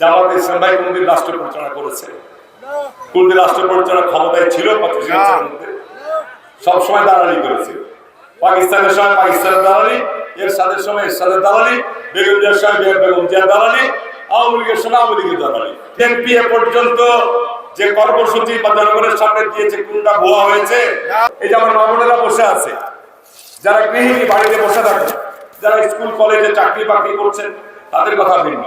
জামাত কোনদিন রাষ্ট্র পরিচালনা করেছে? কোনদিন রাষ্ট্র পরিচালনা ক্ষমতায় ছিল সবসময় দালালি করেছে। পাকিস্তানের সময় পাকিস্তানের দালালি, এরশাদের সময় এরশাদের দালালি, বেগম জিয়ার সময় বেগম জিয়ার দালালি, আওয়ামী লীগের সময় আওয়ামী লীগের দালালি। পর্যন্ত যে কর্মসূচি বা জনগণের সামনে দিয়েছে, কোনটা ভুয়া হয়েছে? এই যে আমার মামুনেরা বসে আছে, যারা গৃহিণী বাড়িতে বসে থাকে, যারা স্কুল, কলেজে চাকরি বাকরি করছেন, তাদের কথা ভিন্ন।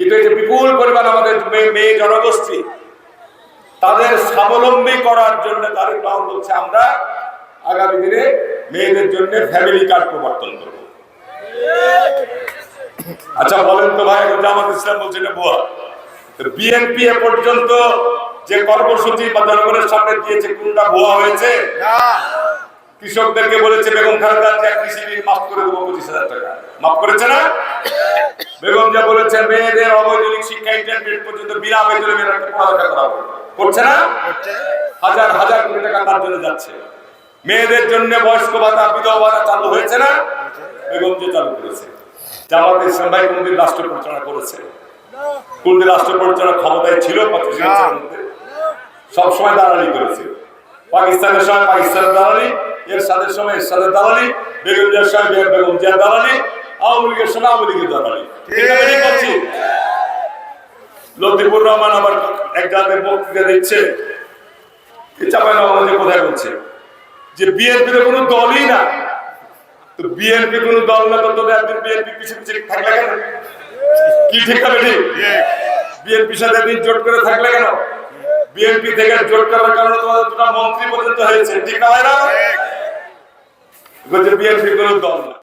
কিন্তু এই যে বিপুল পরিমাণ আমাদের মেয়ে- জনগোষ্ঠী তাদের স্বাবলম্বী করার জন্য তাদের প্ল্যান হচ্ছে আমরা আগামী দিনে মেয়েদের জন্য ফ্যামিলি কার্ড প্রবর্তন করব। আচ্ছা বলেন তো ভাই জামাত ইসলাম বলছে না বুয়া বিএনপি এ পর্যন্ত যে কর্মসূচি বা জনগণের সামনে দিয়েছে কোনটা ভুয়া হয়েছে? কৃষকদেরকে বলেছে বেগম খালেদা কৃষি ঋণ মাফ করে দেবো পঁচিশ হাজার টাকা। মাফ করেছে না? যা বলেছে মেয়েদের অবৈতনিক শিক্ষা ইন্টারমিডিয়েট পর্যন্ত বিনা বেতনে মেয়েদেরকে পড়ালেখা করাবো করছে না? হাজার হাজার কোটি টাকা তার জন্য যাচ্ছে। মেয়েদের জন্য বয়স্ক ভাতা বিধবা ভাতা চালু হয়েছে না? বেগম যে চালু করেছে। জামাত ইসলাম ভাই কোনদিন রাষ্ট্র পরিচালনা করেছে? কোনদিন রাষ্ট্র পরিচালনা ক্ষমতায় ছিল সবসময় দালালি করেছে। পাকিস্তানের সময় পাকিস্তানের দালালি এরশাদের সময় এরশাদের দালালি বেগম জিয়ার সময় বেগম জিয়ার দালালি আওয়ামী লীগের সময় আওয়ামী লীগের দালালি লতিফুর রহমান আবার এক জাতের বক্তৃতা দিচ্ছে চাপাই নবাবগঞ্জে কোথায় বলছে? যে বিএনপি তো কোনো দলই না। তো বিএনপি কোনো দল না তবে একদিন বিএনপি পিছিয়ে পিছিয়ে থাকলে কেন? কি ঠিক হবে ঠিক? বিএনপির সাথে একদিন জোট করে থাকলে কেন? বিএনপি থেকে জোট করার কারণে তোমাদের দুটা মন্ত্রী পর্যন্ত হয়েছে ঠিক হয় না বিএনপি কোনো দল না।